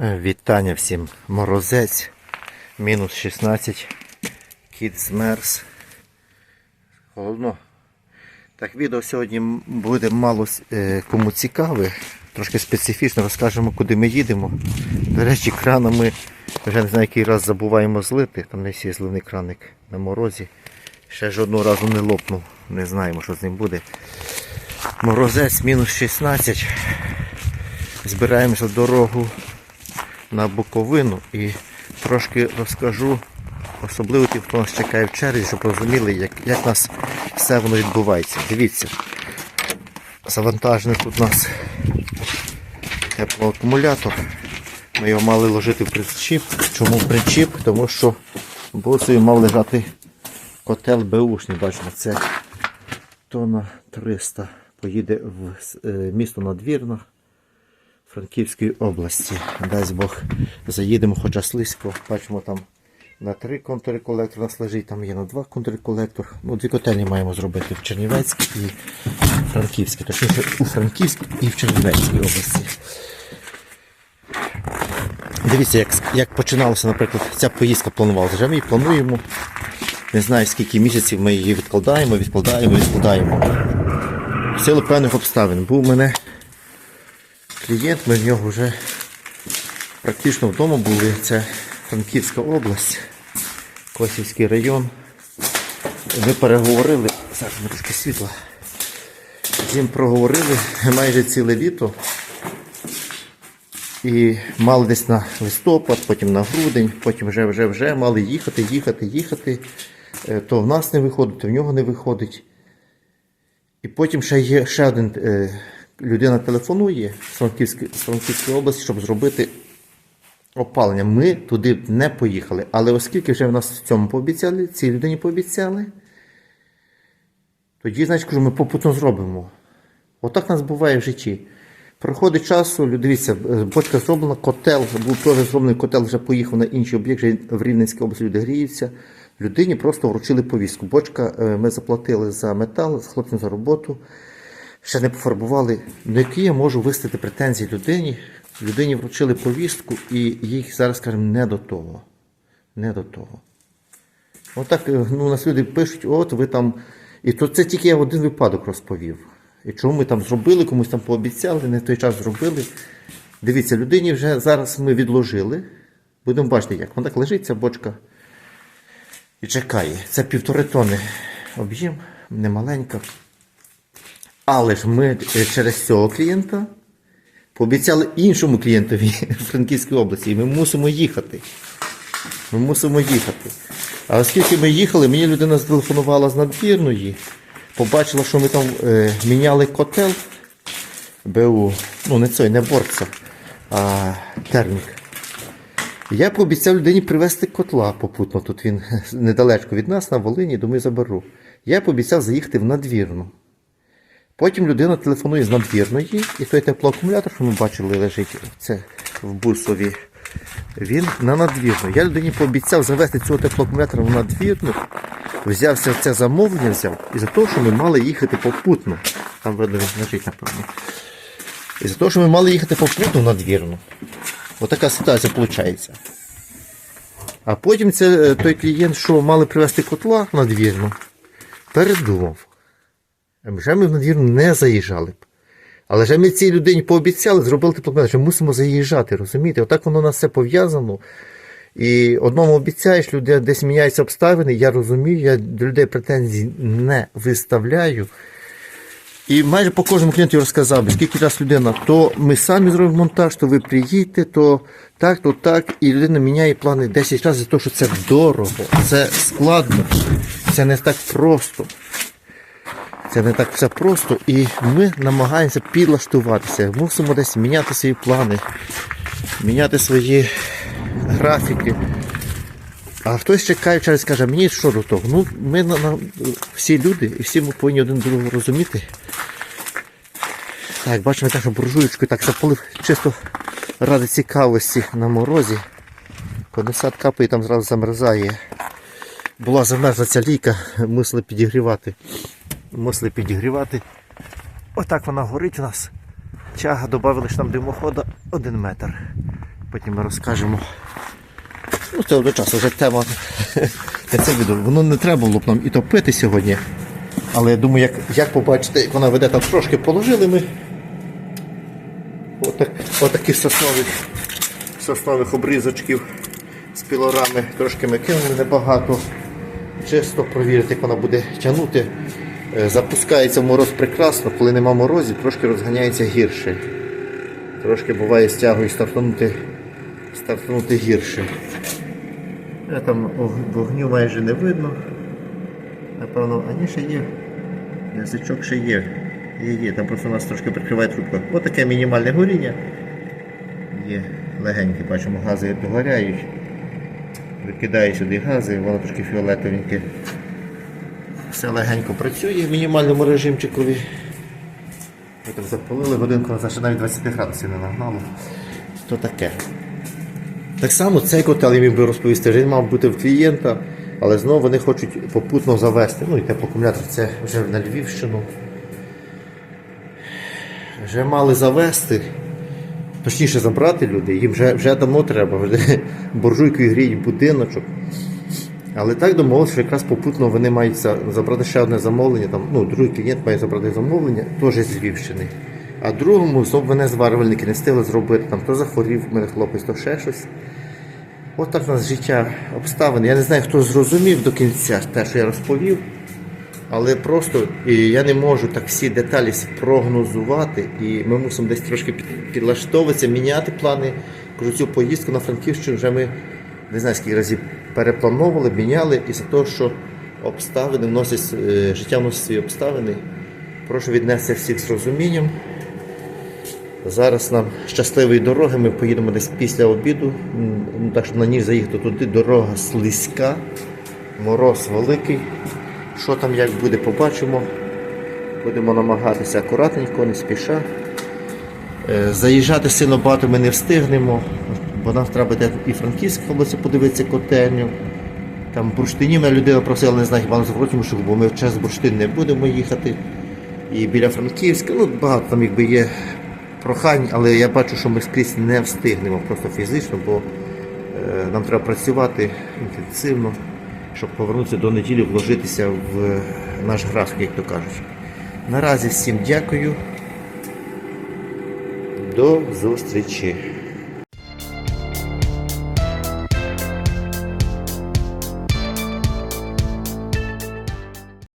Е, Вітання всім. Морозець. Мінус 16. Кіт змерз. Холодно. Так, відео сьогодні буде мало е, кому цікаве. Трошки специфічно розкажемо, куди ми їдемо. До речі, крана ми вже не знаю, який раз забуваємо злити. Там не є зливний краник на морозі. Ще жодного разу не лопнув. Не знаємо, що з ним буде. Морозець мінус 16. Збираємося в дорогу на Буковину і трошки розкажу, особливо ті, хто нас чекає в черзі, щоб розуміли, як, як у нас все воно відбувається. Дивіться, завантажений тут у нас теплоакумулятор. Ми його мали ложити в причіп. Чому в причіп? Тому що босою мав лежати котел Беушний, бачимо, це тонна 300 поїде в е, місто Надвірна. Франківської області. Дасть Бог, заїдемо хоча слизько. Бачимо там на три контури колектор нас лежить, там є на два контури колектор. Ну, дві котельні маємо зробити в Чернівецькій і Франківській. Точніше у Франківській і в Чернівецькій області. Дивіться, як, як починалося, наприклад, ця поїздка планувалася. Вже ми її плануємо. Не знаю, скільки місяців ми її відкладаємо, відкладаємо, відкладаємо. В силу певних обставин. Був мене клієнт, ми в нього вже практично вдома були. Це Франківська область, Косівський район. Ми переговорили, зараз ми трошки світла. З ним проговорили майже ціле літо. І мали десь на листопад, потім на грудень, потім вже вже вже мали їхати, їхати, їхати. Е, То в нас не виходить, то в нього не виходить. І потім ще є ще один е, людина телефонує з Франківської, з області, щоб зробити опалення. Ми туди не поїхали. Але оскільки вже в нас в цьому пообіцяли, цій людині пообіцяли, тоді, значить, кажу, ми попутно зробимо. Отак нас буває в житті. Проходить часу, дивіться, е, бочка зроблена, котел, був теж зроблений котел, вже поїхав на інший об'єкт, вже в Рівненській області люди гріються. Людині просто вручили повістку. Бочка, е, ми заплатили за метал, з хлопцем за роботу, ще не пофарбували. На які я можу виставити претензії людині? Людині вручили повістку і їх зараз, скажімо, не до того. Не до того. Отак е, ну, нас люди пишуть, от ви там. І то це тільки я один випадок розповів. І чому ми там зробили, комусь там пообіцяли, не в той час зробили. Дивіться, людині вже зараз ми відложили. Будемо бачити, як. Вона так лежить, ця бочка. І чекає. Це півтори тони об'єм, немаленька. Але ж ми е, через цього клієнта пообіцяли іншому клієнтові в Франківській області. І ми мусимо їхати. Ми мусимо їхати. А оскільки ми їхали, мені людина зателефонувала з надвірної, побачила, що ми там е, міняли котел БУ, ну не цей, не борця, а термік. Я пообіцяв людині привезти котла попутно. Тут він недалечко від нас, на Волині, думаю, заберу. Я пообіцяв заїхати в надвірну. Потім людина телефонує з надвірної, і той теплоакумулятор, що ми бачили, лежить це в бусові. Він на надвірну. Я людині пообіцяв завести цього теплоакумулятора в надвірну. Взявся це замовлення, взяв. І за те, що ми мали їхати попутно. Там видно, лежить, напевно. І за те, що ми мали їхати попутно в надвірну. Отака ситуація виходить. А потім це, е, той клієнт, що мали привезти котла надвірну, передумав. Вже ми в надвірну не заїжджали б. Але вже ми цій людині пообіцяли, зробили теплометр, що мусимо заїжджати, розумієте? Отак воно у нас все пов'язано. І одному обіцяєш, люди десь міняються обставини, я розумію, я до людей претензій не виставляю. І майже по кожному клієнту я розказав, скільки раз людина, то ми самі зробимо монтаж, то ви приїдете, то так, то так. І людина міняє плани 10 разів за те, що це дорого, це складно, це не так просто. Це не так все просто, і ми намагаємося підлаштуватися. Мусимо десь міняти свої плани, міняти свої графіки. А хтось чекає через каже, мені що до того? Ну, ми на, на, всі люди, і всі ми повинні один другого розуміти. Так, бачимо так, що буржуєчкою так запалив чисто ради цікавості на морозі. Конденсат капає, там зразу замерзає. Була замерзла ця лійка, мусили підігрівати. Мусили підігрівати. Отак вона горить у нас. Чага додали ж там димохода 1 метр. Потім ми розкажемо. Ну, це до часу вже тема. Це відео. Воно не треба було б нам і топити сьогодні. Але я думаю, як, як побачите, як вона веде, там трошки положили ми. Отак, отаких соснових, соснових обрізочків з пілорами. Трошки ми кинули небагато. Чисто провірити, як вона буде тягнути. Е, Запускається в мороз прекрасно, коли нема морозів, трошки розганяється гірше. Трошки буває стягою стартанути, стартанути гірше. Е, Там вогню майже не видно. Напевно, а ні, ще є. Язичок ще є. Є, є. Там просто у нас трошки прикриває трубка. Ось таке мінімальне горіння. Є легеньке, бачимо, гази догоряють. Викидаю сюди гази, воно трошки фіолетовеньке. Все легенько працює в мінімальному режимчикові. Ми там запалили годинку ще навіть 20 градусів не нагнало. То таке. Так само цей котел я міг би розповісти, він мав бути в клієнта, але знову вони хочуть попутно завести. Ну і теплоакумулятор це вже на Львівщину. Вже мали завести, точніше забрати люди, їм вже, вже давно треба, вже буржуйкою гріють будиночок. Але так домовилися, що якраз попутно вони мають забрати ще одне замовлення. Там, ну, другий клієнт має забрати замовлення, теж з Львівщини. А другому знов мене зварювальники не встигли зробити. Там то захворів в мене хлопець, то ще щось. От так у нас життя обставини. Я не знаю, хто зрозумів до кінця те, що я розповів. Але просто я не можу так всі деталі спрогнозувати, і ми мусимо десь трошки під- підлаштовуватися, міняти плани. Кажу, цю поїздку на Франківщину вже ми не знаю скільки разів переплановували, міняли із-за того, що обставини вносять, е, життя вносить свої обставини. Прошу віднести всіх з розумінням. Зараз нам щасливої дороги, ми поїдемо десь після обіду, так що на ніч заїхати туди, дорога слизька, мороз великий. Що там як буде, побачимо. Будемо намагатися акуратненько, не спіша. Е, Заїжджати сильно багато ми не встигнемо, бо нам треба буде і Франківська область подивитися котельню. Там бурштинів мене людина просила, не знаю, хіба Завгородньому шляху, бо ми через бурштин не будемо їхати. І біля Франківська, ну багато там якби є прохань, але я бачу, що ми скрізь не встигнемо просто фізично, бо е, нам треба працювати інтенсивно, щоб повернутися до неділі, вложитися в наш графік, як то кажуть. Наразі всім дякую. До зустрічі.